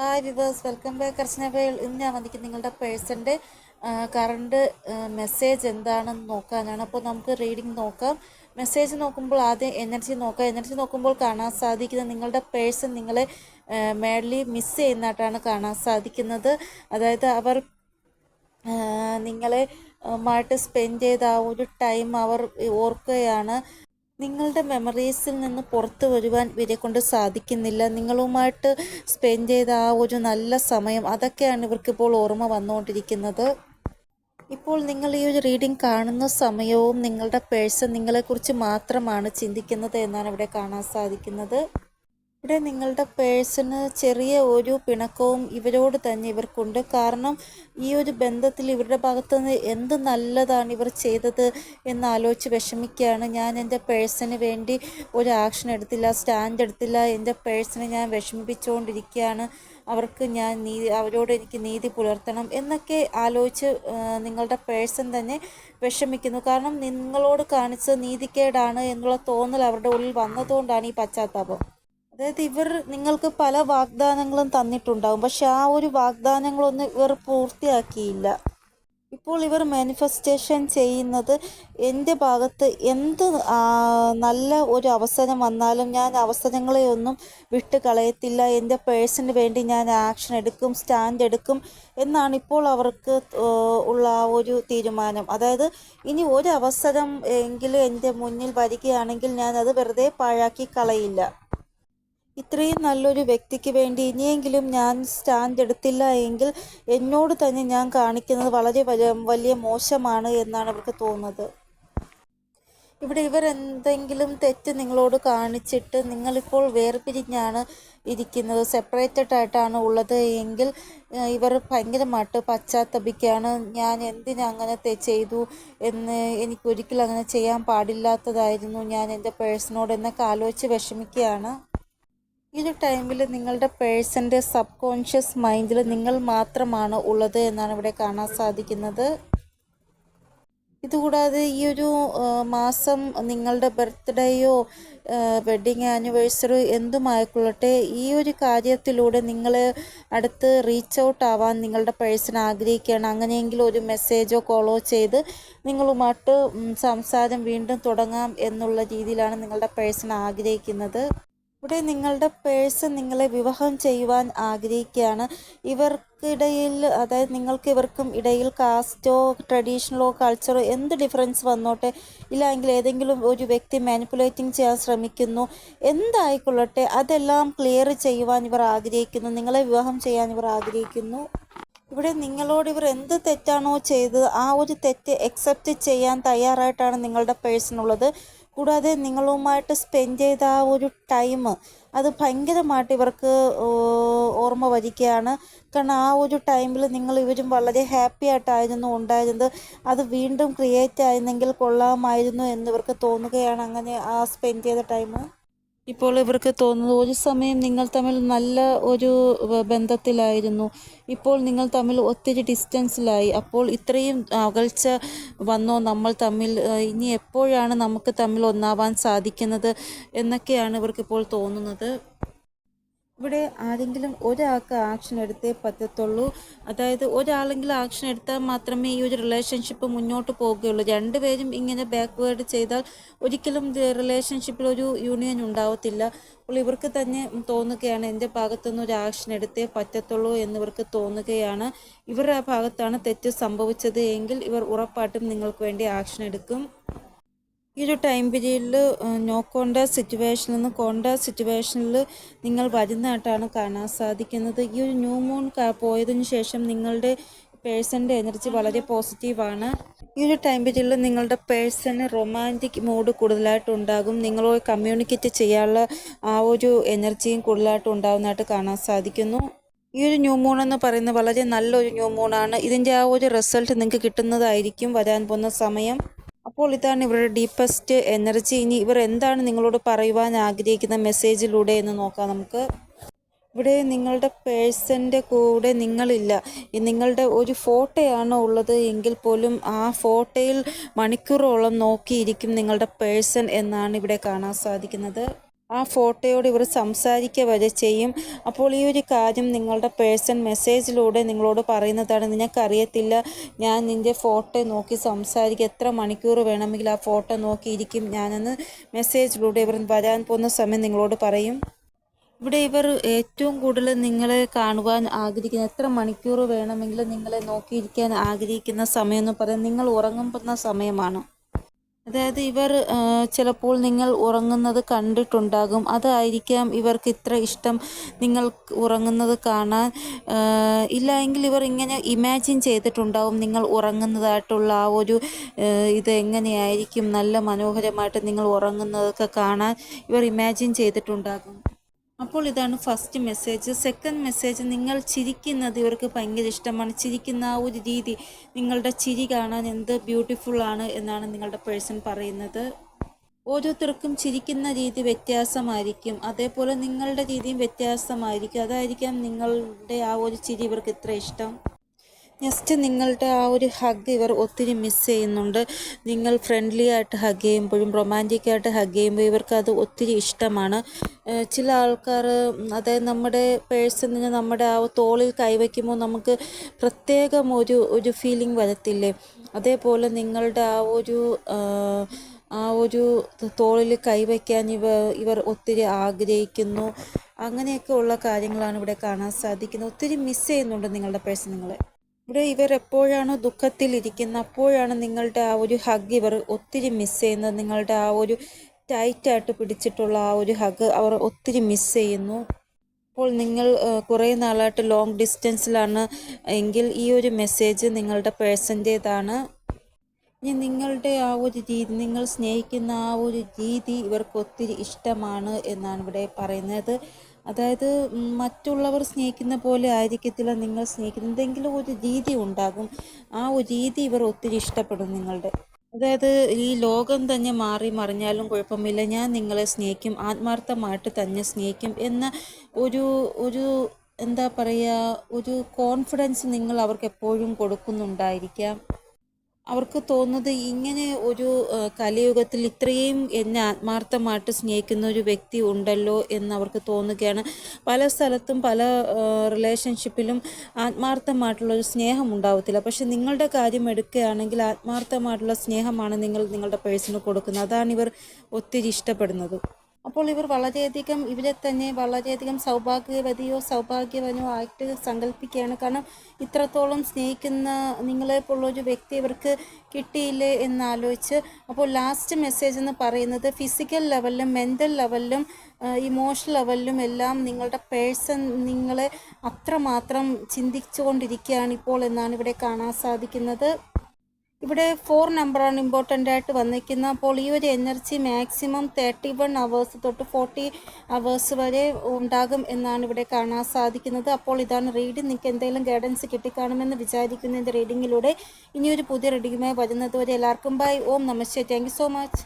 Hi viewers welcome back അർച്ചനബേൾ ഇന്ന് ഞാൻ വന്നിട്ട് നിങ്ങളുടെ പേഴ്സന്റെ കറണ്ട് മെസ്സേജ് എന്താണെന്ന് നോക്കാനാണ്. അപ്പോൾ നമുക്ക് റീഡിംഗ് നോക്കാം. മെസ്സേജ് നോക്കുമ്പോൾ ആദ്യം എനർജി നോക്കാം. എനർജി നോക്കുമ്പോൾ കാണാൻ സാധിക്കുന്നത് നിങ്ങളുടെ പേഴ്സൺ നിങ്ങളെ മേഡലി മിസ് ചെയ്യുന്നതായിട്ടാണ് കാണാൻ സാധിക്കുന്നത്. അതായത് അവർ നിങ്ങളെ മായിട്ട് സ്പെൻഡ് ചെയ്ത ആ ഒരു ടൈം അവർ ഓർക്കുകയാണ്. നിങ്ങളുടെ മെമ്മറീസിൽ നിന്ന് പുറത്തു വരുവാൻ ഇവരെ കൊണ്ട് സാധിക്കുന്നില്ല. നിങ്ങളുമായിട്ട് സ്പെൻഡ് ചെയ്ത ആ ഒരു നല്ല സമയം അതൊക്കെയാണ് ഇവർക്കിപ്പോൾ ഓർമ്മ വന്നുകൊണ്ടിരിക്കുന്നത്. ഇപ്പോൾ നിങ്ങൾ ഈ ഒരു റീഡിംഗ് കാണുന്ന സമയവും നിങ്ങളുടെ പേഴ്സൺ നിങ്ങളെക്കുറിച്ച് മാത്രമാണ് ചിന്തിക്കുന്നത് എന്നാണ് ഇവിടെ കാണാൻ സാധിക്കുന്നത്. ഇവിടെ നിങ്ങളുടെ പേഴ്സണ് ചെറിയ ഒരു പിണക്കവും ഇവരോട് തന്നെ ഇവർക്കുണ്ട്. കാരണം ഈ ഒരു ബന്ധത്തിൽ ഇവരുടെ ഭാഗത്തു നിന്ന് എന്ത് നല്ലതാണ് ഇവർ ചെയ്തത് എന്ന് ആലോചിച്ച് വിഷമിക്കുകയാണ്. ഞാൻ എന്റെ പേഴ്സന് വേണ്ടി ഒരു ആക്ഷൻ എടുത്തില്ല സ്റ്റാൻഡ് എടുത്തില്ല. എന്റെ പേഴ്സണെ ഞാൻ വിഷമിപ്പിച്ചുകൊണ്ടിരിക്കുകയാണ്. അവർക്ക് ഞാൻ നീതി അവരോട് എനിക്ക് നീതി പുലർത്തണം എന്നൊക്കെ ആലോചിച്ച് നിങ്ങളുടെ പേഴ്സൺ തന്നെ വിഷമിക്കുന്നു. കാരണം നിങ്ങളോട് കാണിച്ച നീതിക്കേടാണ് എന്നുള്ള തോന്നൽ അവരുടെ ഉള്ളിൽ വന്നതുകൊണ്ടാണ് ഈ പശ്ചാത്താപം. അതായത് ഇവർ നിങ്ങൾക്ക് പല വാഗ്ദാനങ്ങളും തന്നിട്ടുണ്ടാകും പക്ഷെ ആ ഒരു വാഗ്ദാനങ്ങളൊന്നും ഇവർ പൂർത്തിയാക്കിയില്ല. ഇപ്പോൾ ഇവർ മാനിഫെസ്റ്റേഷൻ ചെയ്യുന്നത് എന്റെ ഭാഗത്ത് എന്ത് നല്ല ഒരു അവസരം വന്നാലും ഞാൻ അവസരങ്ങളെ ഒന്നും വിട്ട് കളയത്തില്ല. എന്റെ പേഴ്സിന് വേണ്ടി ഞാൻ ആക്ഷൻ എടുക്കും സ്റ്റാൻഡ് എടുക്കും എന്നാണ് ഇപ്പോൾ അവർക്ക് ഉള്ള ആ ഒരു തീരുമാനം. അതായത് ഇനി ഒരു അവസരം എങ്കിലും എന്റെ മുന്നിൽ വരികയാണെങ്കിൽ ഞാൻ അത് വെറുതെ പാഴാക്കി കളയില്ല. ഇത്രയും നല്ലൊരു വ്യക്തിക്ക് വേണ്ടി ഇനിയെങ്കിലും ഞാൻ സ്റ്റാൻഡ് എടുത്തില്ല എങ്കിൽ എന്നോട് തന്നെ ഞാൻ കാണിക്കുന്നത് വളരെ വലിയ മോശമാണ് എന്നാണ് അവർക്ക് തോന്നുന്നത്. ഇവിടെ ഇവർ എന്തെങ്കിലും തെറ്റ് നിങ്ങളോട് കാണിച്ചിട്ട് നിങ്ങളിപ്പോൾ വേർപിരിഞ്ഞാണ് ഇരിക്കുന്നത്. സെപ്പറേറ്റഡ് ആയിട്ടാണ് ഉള്ളത് എങ്കിൽ ഇവർ ഭയങ്കരമായിട്ട് പശ്ചാത്തപിക്കുകയാണ്. ഞാൻ എന്തിനു അങ്ങനെ ചെയ്തു എന്ന് എനിക്കൊരിക്കലും അങ്ങനെ ചെയ്യാൻ പാടില്ലാത്തതായിരുന്നു. ഞാൻ എന്റെ പേഴ്സണോട് എന്നൊക്കെ ആലോചിച്ച് വിഷമിക്കുകയാണ്. ഈ ഒരു ടൈമിൽ നിങ്ങളുടെ പേഴ്സന്റെ സബ് കോൺഷ്യസ് മൈൻഡിൽ നിങ്ങൾ മാത്രമാണ് ഉള്ളത് എന്നാണ് ഇവിടെ കാണാൻ സാധിക്കുന്നത്. ഇതുകൂടാതെ ഈ ഒരു മാസം നിങ്ങളുടെ ബർത്ത്ഡേയോ വെഡ്ഡിങ് ആനിവേഴ്സറി എന്തുമായിക്കൊള്ളട്ടെ ഈ ഒരു കാര്യത്തിലൂടെ നിങ്ങൾ അടുത്ത് റീച്ച് ഔട്ട് ആവാൻ നിങ്ങളുടെ പേഴ്സൺ ആഗ്രഹിക്കുകയാണ്. അങ്ങനെയെങ്കിലും ഒരു മെസ്സേജോ കോളോ ചെയ്ത് നിങ്ങളുമായിട്ട് സംസാരം വീണ്ടും തുടങ്ങാം എന്നുള്ള രീതിയിലാണ് നിങ്ങളുടെ പേഴ്സൺ ആഗ്രഹിക്കുന്നത്. ഇവിടെ നിങ്ങളുടെ പേഴ്സൺ നിങ്ങളെ വിവാഹം ചെയ്യുവാൻ ആഗ്രഹിക്കുകയാണ്. ഇവർക്കിടയിൽ അതായത് നിങ്ങൾക്ക് ഇവർക്കും ഇടയിൽ കാസ്റ്റോ ട്രഡീഷണലോ കൾച്ചറോ എന്ത് ഡിഫറൻസ് വന്നോട്ടെ ഇല്ലെങ്കിൽ ഏതെങ്കിലും ഒരു വ്യക്തി മാനിപ്പുലേറ്റിംഗ് ചെയ്യാൻ ശ്രമിക്കുന്നു എന്തായിക്കൊള്ളട്ടെ അതെല്ലാം ക്ലിയർ ചെയ്യുവാൻ ഇവർ ആഗ്രഹിക്കുന്നു നിങ്ങളെ വിവാഹം ചെയ്യാൻ ഇവർ ആഗ്രഹിക്കുന്നു. ഇവിടെ നിങ്ങളോട് ഇവർ എന്ത് തെറ്റാണോ ചെയ്തത് ആ ഒരു തെറ്റ് അക്സെപ്റ്റ് ചെയ്യാൻ തയ്യാറായിട്ടാണ് നിങ്ങളുടെ പേഴ്സൺ ഉള്ളത്. കൂടാതെ നിങ്ങളുമായിട്ട് സ്പെൻഡ് ചെയ്ത ആ ഒരു ടൈം അത് ഭയങ്കരമായിട്ട് ഇവർക്ക് ഓർമ്മ വരികയാണ്. കാരണം ആ ഒരു ടൈമിൽ നിങ്ങൾ ഇവരും വളരെ ഹാപ്പി ആയിട്ടായിരുന്നു ഉണ്ടായിരുന്നത്. അത് വീണ്ടും ക്രിയേറ്റ് ആയിരുന്നെങ്കിൽ കൊള്ളാമായിരുന്നു എന്ന് ഇവർക്ക് തോന്നുകയാണ്. അങ്ങനെ ആ സ്പെൻഡ് ചെയ്ത ടൈം ഇപ്പോൾ ഇവർക്ക് തോന്നുന്നത് ഒരു സമയം നിങ്ങൾ തമ്മിൽ നല്ല ഒരു ബന്ധത്തിലായിരുന്നു. ഇപ്പോൾ നിങ്ങൾ തമ്മിൽ ഒത്തിരി ഡിസ്റ്റൻസിലായി. അപ്പോൾ ഇത്രയും അകൽച്ച വന്നോ നമ്മൾ തമ്മിൽ ഇനി എപ്പോഴാണ് നമുക്ക് തമ്മിൽ ഒന്നാവാൻ സാധിക്കുന്നത് എന്നൊക്കെയാണ് ഇവർക്കിപ്പോൾ തോന്നുന്നത്. ഇവിടെ ആരെങ്കിലും ഒരാൾക്ക് ആക്ഷൻ എടുത്തേ പറ്റത്തുള്ളൂ. അതായത് ഒരാളെങ്കിലും ആക്ഷൻ എടുത്താൽ മാത്രമേ ഈ ഒരു റിലേഷൻഷിപ്പ് മുന്നോട്ട് പോവുകയുള്ളൂ രണ്ടുപേരും ഇങ്ങനെ ബാക്ക്വേർഡ് ചെയ്താൽ ഒരിക്കലും റിലേഷൻഷിപ്പിൽ ഒരു യൂണിയൻ ഉണ്ടാവത്തില്ല. അപ്പോൾ ഇവർക്ക് തന്നെ തോന്നുകയാണ് എന്റെ ഭാഗത്തുനിന്ന് ഒരു ആക്ഷൻ എടുത്തേ പറ്റത്തുള്ളൂ എന്നിവർക്ക് തോന്നുകയാണ്. ഇവരുടെ ആ ഭാഗത്താണ് തെറ്റ് സംഭവിച്ചത് എങ്കിൽ ഇവർ ഉറപ്പായിട്ടും നിങ്ങൾക്ക് വേണ്ടി ആക്ഷൻ എടുക്കും. ഈ ഒരു ടൈം പീരീഡിൽ നോ കോണ്ടാക്ട് സിറ്റുവേഷനിൽ നിന്ന് കോണ്ടാക്ട് സിറ്റുവേഷനിൽ നിങ്ങൾ വരുന്നതായിട്ടാണ് കാണാൻ സാധിക്കുന്നത്. ഈ ഒരു ന്യൂ മൂൺ പോയതിനു ശേഷം നിങ്ങളുടെ പേഴ്സന്റെ എനർജി വളരെ പോസിറ്റീവാണ് ഈ ഒരു ടൈം പീരീഡിൽ നിങ്ങളുടെ പേഴ്സണ് റൊമാന്റിക് മൂഡ് കൂടുതലായിട്ട് ഉണ്ടാകും. നിങ്ങളോട് കമ്മ്യൂണിക്കേറ്റ് ചെയ്യാനുള്ള ആ ഒരു എനർജിയും കൂടുതലായിട്ട് ഉണ്ടാകുന്നതായിട്ട് കാണാൻ സാധിക്കുന്നു. ഈ ഒരു ന്യൂ മൂൺ എന്ന് പറയുന്നത് വളരെ നല്ലൊരു ന്യൂ മൂണാണ് ഇതിന്റെ ആ ഒരു റിസൾട്ട് നിങ്ങൾക്ക് കിട്ടുന്നതായിരിക്കും വരാൻ പോകുന്ന സമയം. അപ്പോൾ ഇതാണ് ഇവരുടെ ഡീപ്പസ്റ്റ് എനർജി ഇനി ഇവർ എന്താണ് നിങ്ങളോട് പറയുവാൻ ആഗ്രഹിക്കുന്ന മെസ്സേജിലൂടെ എന്ന് നോക്കാം നമുക്ക്. ഇവിടെ നിങ്ങളുടെ പേഴ്സന്റെ കൂടെ നിങ്ങളില്ല. നിങ്ങളുടെ ഒരു ഫോട്ടോയാണ് ഉള്ളത് എങ്കിൽ പോലും ആ ഫോട്ടോയിൽ മണിക്കൂറോളം നോക്കിയിരിക്കും നിങ്ങളുടെ പേഴ്സൺ എന്നാണ് ഇവിടെ കാണാൻ സാധിക്കുന്നത്. ആ ഫോട്ടോയോട് ഇവർ സംസാരിക്കുക വരെ ചെയ്യും. അപ്പോൾ ഈ ഒരു കാര്യം നിങ്ങളുടെ പേഴ്സൺ മെസ്സേജിലൂടെ നിങ്ങളോട് പറയുന്നതാണ്. നിനക്കറിയത്തില്ല ഞാൻ നിന്റെ ഫോട്ടോ നോക്കി സംസാരിക്കുക എത്ര മണിക്കൂർ വേണമെങ്കിൽ ആ ഫോട്ടോ നോക്കിയിരിക്കും ഞാനെന്ന് മെസ്സേജിലൂടെ ഇവർ വരാൻ പോകുന്ന സമയം നിങ്ങളോട് പറയും. ഇവിടെ ഇവർ ഏറ്റവും കൂടുതൽ നിങ്ങളെ കാണുവാൻ ആഗ്രഹിക്കുന്ന എത്ര മണിക്കൂർ വേണമെങ്കിലും നിങ്ങളെ നോക്കിയിരിക്കാൻ ആഗ്രഹിക്കുന്ന സമയം എന്ന് പറയുന്നത് നിങ്ങൾ ഉറങ്ങുന്ന സമയമാണ്. അതായത് ഇവർ ചിലപ്പോൾ നിങ്ങൾ ഉറങ്ങുന്നത് കണ്ടിട്ടുണ്ടാകും. അതായിരിക്കാം ഇവർക്ക് ഇത്ര ഇഷ്ടം നിങ്ങൾ ഉറങ്ങുന്നത് കാണാൻ. ഇല്ല എങ്കിൽ ഇവർ ഇങ്ങനെ ഇമാജിൻ ചെയ്തിട്ടുണ്ടാവും നിങ്ങൾ ഉറങ്ങുന്നതായിട്ടുള്ള ആ ഒരു ഇത് എങ്ങനെയായിരിക്കും? നല്ല മനോഹരമായിട്ട് നിങ്ങൾ ഉറങ്ങുന്നതൊക്കെ കാണാൻ ഇവർ ഇമാജിൻ ചെയ്തിട്ടുണ്ടാകും. അപ്പോൾ ഇതാണ് ഫസ്റ്റ് മെസ്സേജ് സെക്കൻഡ് മെസ്സേജ് നിങ്ങൾ ചിരിക്കുന്നത് ഇവർക്ക് ഭയങ്കര ഇഷ്ടമാണ്. ചിരിക്കുന്ന ആ ഒരു രീതി നിങ്ങളുടെ ചിരി കാണാൻ എന്ത് ബ്യൂട്ടിഫുൾ ആണ് എന്നാണ് നിങ്ങളുടെ പേഴ്സൺ പറയുന്നത്. ഓരോരുത്തർക്കും ചിരിക്കുന്ന രീതി വ്യത്യാസമായിരിക്കും. അതേപോലെ നിങ്ങളുടെ രീതിയും വ്യത്യാസമായിരിക്കും. അതായിരിക്കാം നിങ്ങളുടെ ആ ഒരു ചിരി ഇവർക്ക് ഇത്ര ഇഷ്ടം. നെക്സ്റ്റ് നിങ്ങളുടെ ആ ഒരു ഹഗ് ഇവർ ഒത്തിരി മിസ് ചെയ്യുന്നുണ്ട്. നിങ്ങൾ ഫ്രണ്ട്ലി ആയിട്ട് ഹഗ് ചെയ്യുമ്പോഴും റൊമാന്റിക് ആയിട്ട് ഹഗ് ചെയ്യുമ്പോൾ ഇവർക്ക് അത് ഒത്തിരി ഇഷ്ടമാണ്. ചില ആൾക്കാർ അതായത് നമ്മുടെ പേഴ്സണിന് നമ്മുടെ ആ തോളിൽ കൈവയ്ക്കുമ്പോൾ നമുക്ക് പ്രത്യേകം ഒരു ഒരു ഫീലിംഗ് വരത്തില്ലേ? അതേപോലെ നിങ്ങളുടെ ആ ഒരു ആ ഒരു തോളിൽ കൈവയ്ക്കാൻ ഇവ ഇവർ ഒത്തിരി ആഗ്രഹിക്കുന്നു. അങ്ങനെയൊക്കെ ഉള്ള കാര്യങ്ങളാണ് ഇവിടെ കാണാൻ സാധിക്കുന്നത്. ഒത്തിരി മിസ് ചെയ്യുന്നുണ്ട് നിങ്ങളുടെ പേഴ്സൺ നിങ്ങളെ ഇവിടെ ഇവർ എപ്പോഴാണോ ദുഃഖത്തിലിരിക്കുന്നത് അപ്പോഴാണ് നിങ്ങളുടെ ആ ഒരു ഹഗ് ഇവർ ഒത്തിരി മിസ് ചെയ്യുന്നത്. നിങ്ങളുടെ ആ ഒരു ടൈറ്റായിട്ട് പിടിച്ചിട്ടുള്ള ആ ഒരു ഹഗ് അവർ ഒത്തിരി മിസ് ചെയ്യുന്നു. അപ്പോൾ നിങ്ങൾ കുറേ നാളായിട്ട് ലോങ് ഡിസ്റ്റൻസിലാണ് എങ്കിൽ ഈ ഒരു മെസ്സേജ് നിങ്ങളുടെ പേഴ്സന്റേതാണ്. ഇനി നിങ്ങളുടെ ആ ഒരു രീതി നിങ്ങൾ സ്നേഹിക്കുന്ന ആ ഒരു രീതി ഇവർക്ക് ഒത്തിരി ഇഷ്ടമാണ് എന്നാണ് ഇവിടെ പറയുന്നത്. അതായത് മറ്റുള്ളവർ സ്നേഹിക്കുന്ന പോലെ ആയിരിക്കത്തില്ല നിങ്ങൾ സ്നേഹിക്കുന്നത്. എന്തെങ്കിലും ഒരു രീതി ഉണ്ടാകും. ആ ഒരു രീതി ഇവർ ഒത്തിരി ഇഷ്ടപ്പെടും നിങ്ങളുടെ. അതായത് ഈ ലോകം തന്നെ മാറി മറിഞ്ഞാലും കുഴപ്പമില്ല. ഞാൻ നിങ്ങളെ സ്നേഹിക്കും. ആത്മാർത്ഥമായിട്ട് തന്നെ സ്നേഹിക്കും എന്ന ഒരു ഒരു എന്താ പറയുക ഒരു കോൺഫിഡൻസ് നിങ്ങൾ അവർക്ക് എപ്പോഴും കൊടുക്കുന്നുണ്ടായിരിക്കാം. അവർക്ക് തോന്നുന്നത് ഇങ്ങനെ ഒരു കലയുഗത്തിൽ ഇത്രയും എന്നെ ആത്മാർത്ഥമായിട്ട് സ്നേഹിക്കുന്ന ഒരു വ്യക്തി ഉണ്ടല്ലോ എന്ന് അവർക്ക് തോന്നുകയാണ്. പല സ്ഥലത്തും പല റിലേഷൻഷിപ്പിലും ആത്മാർത്ഥമായിട്ടുള്ള ഒരു സ്നേഹം ഉണ്ടാവത്തില്ല. പക്ഷെ നിങ്ങളുടെ കാര്യം എടുക്കുകയാണെങ്കിൽ ആത്മാർത്ഥമായിട്ടുള്ള സ്നേഹമാണ് നിങ്ങൾ നിങ്ങളുടെ പേഴ്സണ് കൊടുക്കുന്നത്. അതാണ് ഇവർ ഒത്തിരി ഇഷ്ടപ്പെടുന്നത്. അപ്പോൾ ഇവർ വളരെയധികം ഇവരെ തന്നെ വളരെയധികം സൗഭാഗ്യവതിയോ സൗഭാഗ്യവനോ ആയിട്ട് സങ്കല്പിക്കുകയാണ് കാരണം ഇത്രത്തോളം സ്നേഹിക്കുന്ന നിങ്ങളെപ്പോലുള്ള ഒരു വ്യക്തി ഇവർക്ക് കിട്ടിയില്ലേ എന്നാലോചിച്ച് അപ്പോൾ ലാസ്റ്റ് മെസ്സേജ് എന്ന് പറയുന്നത് ഫിസിക്കൽ ലെവലിലും മെന്റൽ ലെവലിലും ഇമോഷണൽ ലെവലിലും എല്ലാം നിങ്ങളുടെ പേഴ്സൺ നിങ്ങളെ അത്രമാത്രം ചിന്തിച്ചുകൊണ്ടിരിക്കുകയാണ് ഇപ്പോൾ എന്നാണ് ഇവിടെ കാണാൻ സാധിക്കുന്നത്. ഇവിടെ ഫോർ നമ്പറാണ് ഇമ്പോർട്ടന്റ് ആയിട്ട് വന്നിരിക്കുന്നത്. അപ്പോൾ ഈ ഒരു energy maximum thirty one hours തൊട്ട് ഫോർട്ടി അവേഴ്സ് വരെ ഉണ്ടാകും എന്നാണ് ഇവിടെ കാണാൻ സാധിക്കുന്നത്. അപ്പോൾ ഇതാണ് റീഡിംഗ് നിങ്ങൾക്ക് എന്തെങ്കിലും ഗൈഡൻസ് കിട്ടിക്കാണുമെന്ന് വിചാരിക്കുന്ന. റീഡിങ്ങിലൂടെ ഇനിയൊരു പുതിയ റീഡിങ്ങുമായി വരുന്നത് വരെ എല്ലാവർക്കും ബൈ ഓം നമസ്തേ താങ്ക് സോ മച്ച്